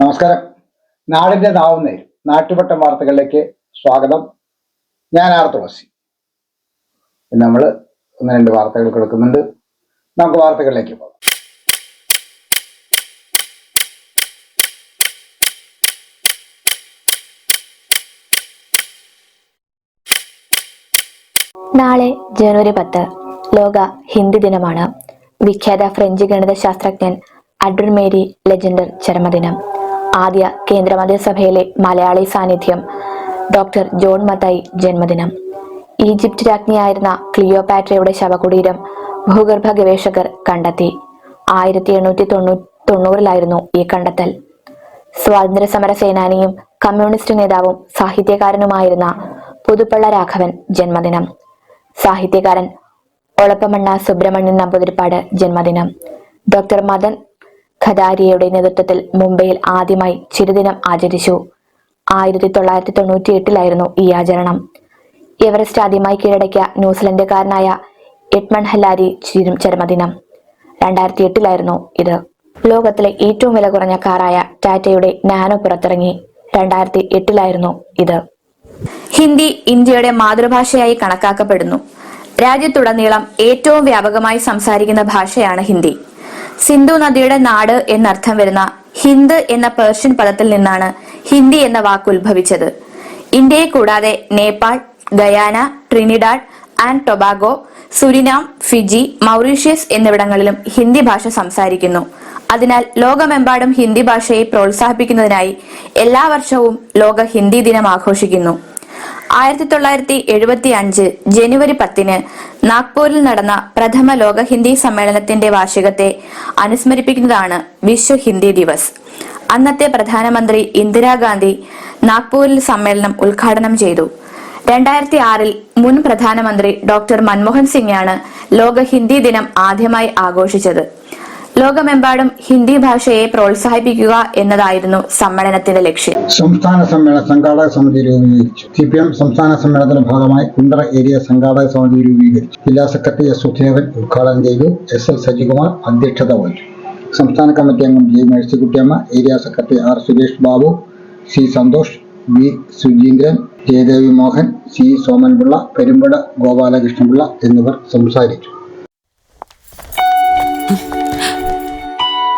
നമസ്കാരം. നാടിന്റെ നാവുന്നേ നാട്ടുപട്ട വാർത്തകളിലേക്ക് സ്വാഗതം. ഞാൻ ആർ തുളസി. നമ്മൾ ഒന്ന് രണ്ട് വാർത്തകൾ കൊടുക്കുന്നുണ്ട്. നമുക്ക് വാർത്തകളിലേക്ക് പോകാം. നാളെ ജനുവരി പത്ത്. ലോക ഹിന്ദി ദിനമാണ്. വിഖ്യാത ഫ്രഞ്ച് ഗണിത ശാസ്ത്രജ്ഞൻ അഡ്രിൻ മേരി ലെജൻഡർ ചരമദിനം. ആദ്യ കേന്ദ്രമന്ത്രിസഭയിലെ മലയാളി സാന്നിധ്യം ഡോക്ടർ ജോൺ മത്തായി ജന്മദിനം. ഈജിപ്റ്റ് രാജ്ഞിയായിരുന്ന ക്ലിയോപാട്രയുടെ ശവകുടീരം ഭൂഗർഭ ഗവേഷകർ കണ്ടെത്തി. ആയിരത്തി എണ്ണൂറ്റി തൊണ്ണൂ തൊണ്ണൂറിലായിരുന്നു ഈ കണ്ടെത്തൽ. സ്വാതന്ത്ര്യ സമര സേനാനിയും കമ്മ്യൂണിസ്റ്റ് നേതാവും സാഹിത്യകാരനുമായിരുന്ന പുതുപ്പള്ള രാഘവൻ ജന്മദിനം. സാഹിത്യകാരൻ ഒളപ്പമണ്ണ സുബ്രഹ്മണ്യൻ നമ്പൂതിരിപ്പാട് ജന്മദിനം. ഡോക്ടർ മദൻ ഖദാരിയയുടെ നേതൃത്വത്തിൽ മുംബൈയിൽ ആദ്യമായി ചിരുദിനം ആചരിച്ചു. ആയിരത്തി തൊള്ളായിരത്തി തൊണ്ണൂറ്റി എട്ടിലായിരുന്നു ഈ ആചരണം. എവറസ്റ്റ് ആദ്യമായി കീഴടക്കിയ ന്യൂസിലൻഡുകാരനായ എഡ്മൺ ഹല്ലാരി ചിരും- ചരമദിനം. രണ്ടായിരത്തി എട്ടിലായിരുന്നു ഇത്. ലോകത്തിലെ ഏറ്റവും വില കുറഞ്ഞ കാറായ ടാറ്റയുടെ നാനോ പുറത്തിറങ്ങി. രണ്ടായിരത്തി എട്ടിലായിരുന്നു ഇത്. ഹിന്ദി ഇന്ത്യയുടെ മാതൃഭാഷയായി കണക്കാക്കപ്പെടുന്നു. രാജ്യത്തുടനീളം ഏറ്റവും വ്യാപകമായി സംസാരിക്കുന്ന ഭാഷയാണ് ഹിന്ദി. സിന്ധു നദിയുടെ നാട് എന്നർത്ഥം വരുന്ന ഹിന്ദ് എന്ന പേർഷ്യൻ പദത്തിൽ നിന്നാണ് ഹിന്ദി എന്ന വാക്ക് ഉത്ഭവിച്ചത്. ഇന്ത്യയെ കൂടാതെ Nepal Guyana Trinidad and Tobago Suriname Fiji Mauritius എന്നിവിടങ്ങളിലും ഹിന്ദി ഭാഷ സംസാരിക്കുന്നു. അതിനാൽ ലോകമെമ്പാടും ഹിന്ദി ഭാഷയെ പ്രോത്സാഹിപ്പിക്കുന്നതിനായി എല്ലാ വർഷവും ലോക ഹിന്ദി ദിനം ആഘോഷിക്കുന്നു. ആയിരത്തി തൊള്ളായിരത്തി എഴുപത്തി അഞ്ച് ജനുവരി പത്തിന് നാഗ്പൂരിൽ നടന്ന പ്രഥമ ലോക ഹിന്ദി സമ്മേളനത്തിന്റെ വാർഷികത്തെ അനുസ്മരിപ്പിക്കുന്നതാണ് വിശ്വ ഹിന്ദി ദിവസ്. അന്നത്തെ പ്രധാനമന്ത്രി ഇന്ദിരാഗാന്ധി നാഗ്പൂരിൽ സമ്മേളനം ഉദ്ഘാടനം ചെയ്തു. രണ്ടായിരത്തി ആറിൽ മുൻ പ്രധാനമന്ത്രി ഡോക്ടർ മൻമോഹൻ സിംഗാണ് ലോക ഹിന്ദി ദിനം ആദ്യമായി ആഘോഷിച്ചത്. ലോകമെമ്പാടും ഹിന്ദി ഭാഷയെ പ്രോത്സാഹിപ്പിക്കുക എന്നതായിരുന്നു സമ്മേളനത്തിന്റെ ലക്ഷ്യം. സംസ്ഥാന സമ്മേളന സംഘാടക സമിതി രൂപീകരിച്ചു. സി പി എം സംസ്ഥാന സമ്മേളനത്തിന്റെ ഭാഗമായി കുണ്ടറ ഏരിയ സംഘാടക സമിതി രൂപീകരിച്ചു. ജില്ലാ സെക്രട്ടറി എസ് സുധേവൻ ഉദ്ഘാടനം ചെയ്തു. എസ് എൽ സജികുമാർ അധ്യക്ഷത വഹിച്ചു. സംസ്ഥാന കമ്മിറ്റി അംഗം G Mercykuttyamma area secretary R Suresh Babu C Santhosh V Sujeendran Jayadevi Mohan C Somanpillai Perumbada Gopalakrishnapillai എന്നിവർ സംസാരിച്ചു.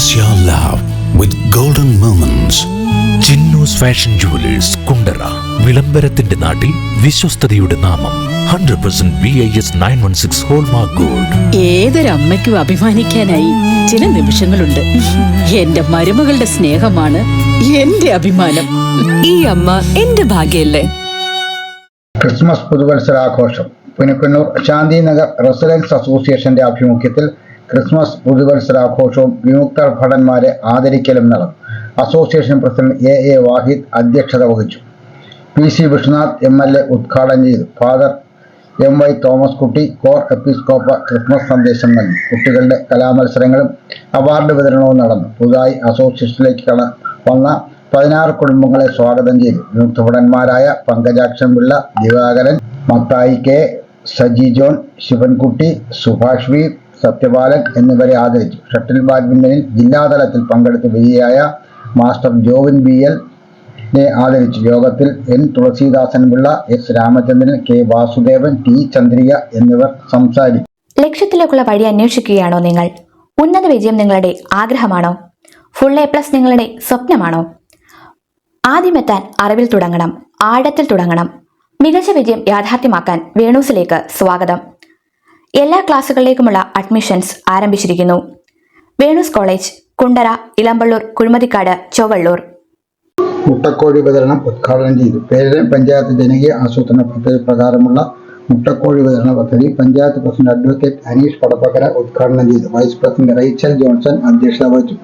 Express your love with golden moments. Chinnus fashion jewellers Kundara വിളംബരത്തിന്റെ നാട്ടിൽ വിശ്വസ്തതയുടെ നാമം hundred percent V I S nine one six hallmark gold ഏതൊരമ്മയ്ക്കും അഭിമാനിക്കാനായി ചില നിമിഷങ്ങളുണ്ട്. എന്റെ മരുമകളുടെ സ്നേഹമാണ് എന്റെ അഭിമാനം. ഈ അമ്മ എന്റെ ഭാഗ്യല്ലേ? ക്രിസ്മസ് പുതുവത്സരാഘോഷം. പുനക്കുന്നൂർ ശാന്തിനഗർ റെസിഡൻസ് അസോസിയേഷന്റെ ആഭിമുഖ്യത്തിൽ ക്രിസ്മസ് പുതുവത്സരാഘോഷവും വിമുക്ത ഭടന്മാരെ ആദരിക്കലും നടന്നു. Association president A A Vahid അധ്യക്ഷത വഹിച്ചു. P C Vishnunath M L A ഉദ്ഘാടനം ചെയ്തു. Father M Y Thomas Kutty core എപ്പിസ്കോപ്പ ക്രിസ്മസ് സന്ദേശം നൽകി. കുട്ടികളുടെ കലാമത്സരങ്ങളും അവാർഡ് വിതരണവും നടന്നു. പുതുതായി അസോസിയേഷനിലേക്ക് വന്ന പതിനാറ് കുടുംബങ്ങളെ സ്വാഗതം ചെയ്തു. വിമുക്തഭടന്മാരായ പങ്കജാക്ഷൻ പിള്ള ദിവാകരൻ മത്തായി കെ സജി ജോൺ ശിവൻകുട്ടി സുഭാഷ് സത്യപാലൻ എന്നിവരെ ആദരിച്ചു. ഷട്ടിൽ ബാഡ്മിന്റണിൽ ജില്ലാതലത്തിൽ പങ്കെടുത്ത് വിജയിയായ മാസ്റ്റർ ജോവിൻ ബി എൽ നെ ആദരിച്ചു. യോഗത്തിൽ N Thulaseedasan Pillai S Ramachandran K Vasudevan T Chandrika എന്നിവർ സംസാരിച്ചു. ലക്ഷ്യത്തിലേക്കുള്ള വഴി അന്വേഷിക്കുകയാണോ നിങ്ങൾ? ഉന്നത വിജയം നിങ്ങളുടെ ആഗ്രഹമാണോ? ഫുൾ എ പ്ലസ് നിങ്ങളുടെ സ്വപ്നമാണോ? ആദ്യമെത്താൻ അറിവിൽ തുടങ്ങണം ആഴത്തിൽ തുടങ്ങണം. മികച്ച വിജയം യാഥാർത്ഥ്യമാക്കാൻ വേണൂസിലേക്ക് സ്വാഗതം. എല്ലാ ക്ലാസ്സുകളിലേക്കുമുള്ള അഡ്മിഷൻസ് ആരംഭിച്ചിരിക്കുന്നു. വേണുസ് കോളേജ് കുണ്ടറ ഇളമ്പള്ളൂർ കുഴിമതിക്കാട് ചൊവ്വള്ളൂർ. മുട്ടക്കോഴി വിതരണം ഉദ്ഘാടനം ചെയ്തു. പേരൻ പഞ്ചായത്ത് ജനകീയ ആസൂത്രണ പദ്ധതി പ്രകാരമുള്ള മുട്ടക്കോഴി വിതരണ പദ്ധതി പഞ്ചായത്ത് പ്രസിഡന്റ് അഡ്വക്കേറ്റ് അനീഷ് പടപ്പക്കര ഉദ്ഘാടനം ചെയ്തു. വൈസ് പ്രസിഡന്റ് റൈച്ചൽ ജോൺസൺ അധ്യക്ഷത വഹിച്ചു.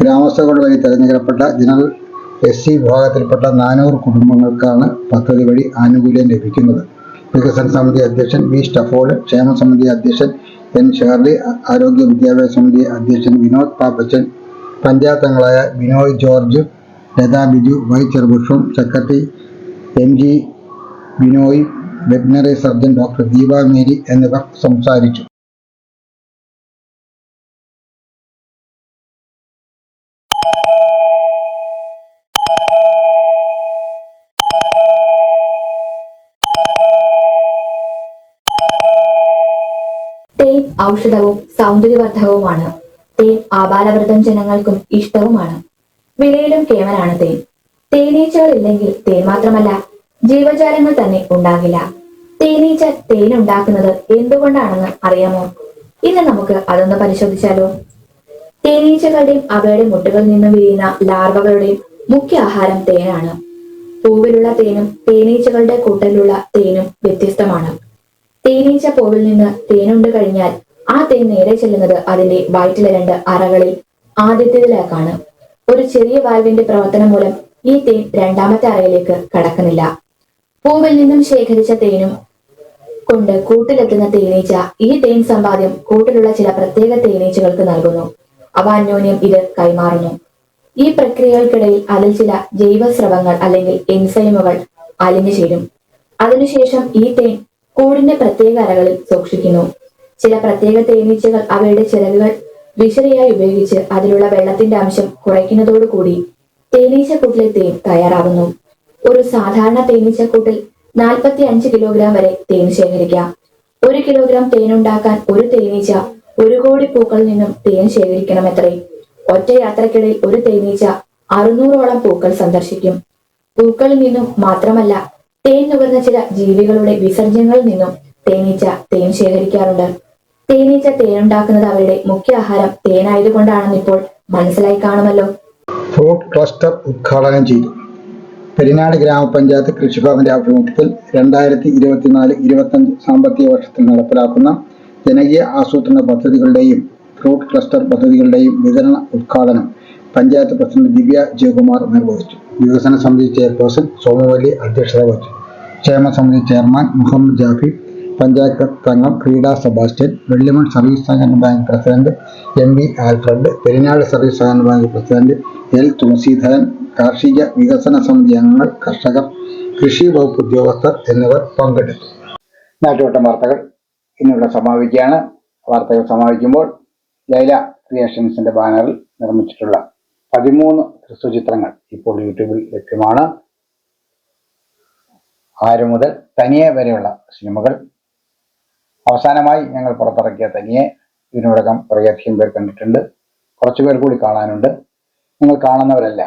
ഗ്രാമസഭകൾ വഴി തെരഞ്ഞെടുക്കപ്പെട്ട ജനറൽ എസ് സി വിഭാഗത്തിൽപ്പെട്ട നാനൂറ് കുടുംബങ്ങൾക്കാണ് പദ്ധതി വഴി ആനുകൂല്യം ലഭിക്കുന്നത്. വികസന സമിതി അധ്യക്ഷൻ വി സ്റ്റഫോഡ് ക്ഷേമ സമിതി അധ്യക്ഷൻ എൻ ഷേർലി ആരോഗ്യ വിദ്യാഭ്യാസ സമിതി അധ്യക്ഷൻ വിനോദ് പാപ്പച്ചൻ പഞ്ചായത്ത് അംഗങ്ങളായ Binoy George Latha Biju Y Cherupushpam secretary M G Binoy veterinary surgeon doctor Deepa Mary എന്നിവർ സംസാരിച്ചു. ഔഷധവും സൗന്ദര്യവർദ്ധകവുമാണ്. തേൻ ആബാലവൃദ്ധം ജനങ്ങൾക്കും ഇഷ്ടവുമാണ്. വിലയിലും കേമനാണ് തേൻ. തേനീച്ചകൾ ഇല്ലെങ്കിൽ തേൻ മാത്രമല്ല ജീവജാലങ്ങൾ തന്നെ ഉണ്ടാകില്ല. തേനീച്ച തേൻ ഉണ്ടാക്കുന്നത് എന്തുകൊണ്ടാണെന്ന് അറിയാമോ? ഇന്ന് നമുക്ക് അതൊന്ന് പരിശോധിച്ചാലോ? തേനീച്ചകളുടെയും അവയുടെ മുട്ടകളിൽ നിന്നും വിരിയുന്ന ലാർവകളുടെയും മുഖ്യ ആഹാരം തേനാണ്. പൂവിലുള്ള തേനും തേനീച്ചകളുടെ കൂട്ടലിലുള്ള തേനും വ്യത്യസ്തമാണ്. തേനീച്ച പൂവിൽ നിന്ന് തേനുണ്ട് കഴിഞ്ഞാൽ ആ തേൻ നേരെ ചെല്ലുന്നത് അതിന്റെ വയറ്റിലെ രണ്ട് അറകളിൽ ആദ്യത്തേതിലേക്കാണ്. ഒരു ചെറിയ വാൽവിന്റെ പ്രവർത്തനം മൂലം ഈ തേൻ രണ്ടാമത്തെ അറയിലേക്ക് കടക്കുന്നില്ല. പൂവിൽ നിന്നും ശേഖരിച്ച തേനും കൊണ്ട് കൂട്ടിലെത്തുന്ന തേനീച്ച ഈ തേൻ സമ്പാദ്യം കൂട്ടിലുള്ള ചില പ്രത്യേക തേനീച്ചകൾക്ക് നൽകുന്നു. അവ അന്യോന്യം ഇത് കൈമാറുന്നു. ഈ പ്രക്രിയകൾക്കിടയിൽ അതിൽ ചില ജൈവസ്രവങ്ങൾ അല്ലെങ്കിൽ എൻസൈമുകൾ അലിഞ്ഞു ചേരും. അതിനുശേഷം ഈ തേൻ കൂടിന്റെ പ്രത്യേക അറകളിൽ സൂക്ഷിക്കുന്നു. ചില പ്രത്യേക തേനീച്ചകൾ അവയുടെ ചിറകുകൾ വിശറിയായി ഉപയോഗിച്ച് അതിലുള്ള വെള്ളത്തിന്റെ അംശം കുറയ്ക്കുന്നതോടുകൂടി തേനീച്ചക്കൂട്ടിലെ തേൻ തയ്യാറാകുന്നു. ഒരു സാധാരണ തേനീച്ചക്കൂട്ടിൽ നാൽപ്പത്തി അഞ്ച് കിലോഗ്രാം വരെ തേൻ ശേഖരിക്കാം. ഒരു കിലോഗ്രാം തേൻ ഉണ്ടാക്കാൻ ഒരു തേനീച്ച ഒരു കോടി പൂക്കളിൽ നിന്നും തേൻ ശേഖരിക്കണമെത്രേ. ഒറ്റ യാത്രക്കിടയിൽ ഒരു തേനീച്ച അറുന്നൂറോളം പൂക്കൾ സന്ദർശിക്കും. പൂക്കളിൽ നിന്നും മാത്രമല്ല തേൻ നുകർന്ന ചില ജീവികളുടെ വിസർജ്യങ്ങളിൽ നിന്നും തേനീച്ച തേൻ ശേഖരിക്കാറുണ്ട്. തേനീച്ച തേനുണ്ടാക്കുന്നത് അവരുടെ മുഖ്യ ആഹാരം തേനായതുകൊണ്ടാണെന്ന് ഇപ്പോൾ മനസ്സിലായി കാണുമല്ലോ. ഫ്രൂട്ട് ക്ലസ്റ്റർ ഉദ്ഘാടനം ചെയ്തു. പെരിനാട് ഗ്രാമപഞ്ചായത്ത് കൃഷിഭവന്റെ ആഭിമുഖ്യത്തിൽ രണ്ടായിരത്തി ഇരുപത്തിനാല് ഇരുപത്തഞ്ച് സാമ്പത്തിക വർഷത്തിൽ നടപ്പിലാക്കുന്ന ജനകീയ ആസൂത്രണ പദ്ധതികളുടെയും ഫ്രൂട്ട് ക്ലസ്റ്റർ പദ്ധതികളുടെയും വിതരണ ഉദ്ഘാടനം പഞ്ചായത്ത് പ്രസിഡന്റ് ദിവ്യ ജയകുമാർ നിർവഹിച്ചു. വികസന സമിതി ചെയർപേഴ്സൺ സോമവല്ലി അധ്യക്ഷത വഹിച്ചു. ക്ഷേമ സമിതി ചെയർമാൻ മുഹമ്മദ് ജാഫി പഞ്ചായത്ത് അംഗം ക്രീഡ സെബാസ്റ്റ്യൻ വെള്ളിമൺ സർവീസ് സഹകരണ bank president M V Alfred Perinad service സഹകരണ ബാങ്ക് പ്രസിഡന്റ് എൽ തുളസീധരൻ കാർഷിക വികസന സമിതി അംഗങ്ങൾ കർഷകർ കൃഷി വകുപ്പ് ഉദ്യോഗസ്ഥർ എന്നിവർ പങ്കെടുത്തു. നാട്ടുവട്ടം വാർത്തകൾ. ഇന്നിവിടെ സമാപിക്കുകയാണ്. വാർത്തകൾ സമാപിക്കുമ്പോൾ ലൈല ക്രിയേഷൻസിന്റെ ബാനറിൽ നിർമ്മിച്ചിട്ടുള്ള പതിമൂന്ന് ഹ്രസ്വചിത്രങ്ങൾ ഇപ്പോൾ യൂട്യൂബിൽ ലഭ്യമാണ്. ആറ് മുതൽ തനിയെ വരെയുള്ള സിനിമകൾ അവസാനമായി ഞങ്ങൾ പുറത്തിറക്കിയ തനിയെ ഇതിനോടകം കുറേയധികം പേർ കണ്ടിട്ടുണ്ട്. കുറച്ചു പേർ കൂടി കാണാനുണ്ട്. നിങ്ങൾ കാണുന്നവരല്ല.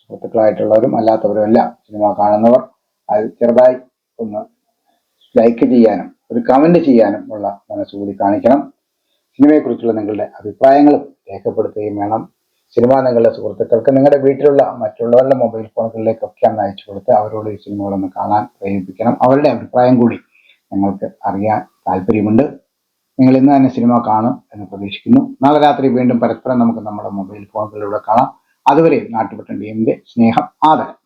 സുഹൃത്തുക്കളായിട്ടുള്ളവരും അല്ലാത്തവരും അല്ല. സിനിമ കാണുന്നവർ അത് ചെറുതായി ഒന്ന് ലൈക്ക് ചെയ്യാനും ഒരു കമന്റ് ചെയ്യാനും ഉള്ള മനസ്സുകൂടി കാണിക്കണം. സിനിമയെക്കുറിച്ചുള്ള നിങ്ങളുടെ അഭിപ്രായങ്ങളും രേഖപ്പെടുത്തുകയും വേണം. സിനിമ നിങ്ങളുടെ സുഹൃത്തുക്കൾക്ക് നിങ്ങളുടെ വീട്ടിലുള്ള മറ്റുള്ളവരുടെ മൊബൈൽ ഫോണുകളിലേക്കൊക്കെ ഒന്ന് അയച്ചു കൊടുത്ത് അവരോട് ഈ സിനിമകളൊന്ന് കാണാൻ പ്രേരിപ്പിക്കണം. അവരുടെ അഭിപ്രായം കൂടി ഞങ്ങൾക്ക് അറിയാൻ താല്പര്യമുണ്ട്. നിങ്ങൾ ഇന്ന് തന്നെ സിനിമ കാണും എന്ന് പ്രതീക്ഷിക്കുന്നു. നാളെ രാത്രി വീണ്ടും പരസ്പരം നമുക്ക് നമ്മുടെ മൊബൈൽ ഫോണുകളിലൂടെ കാണാം. അതുവരെ നാട്ടുപെട്ടൻ സ്നേഹം ആദരം.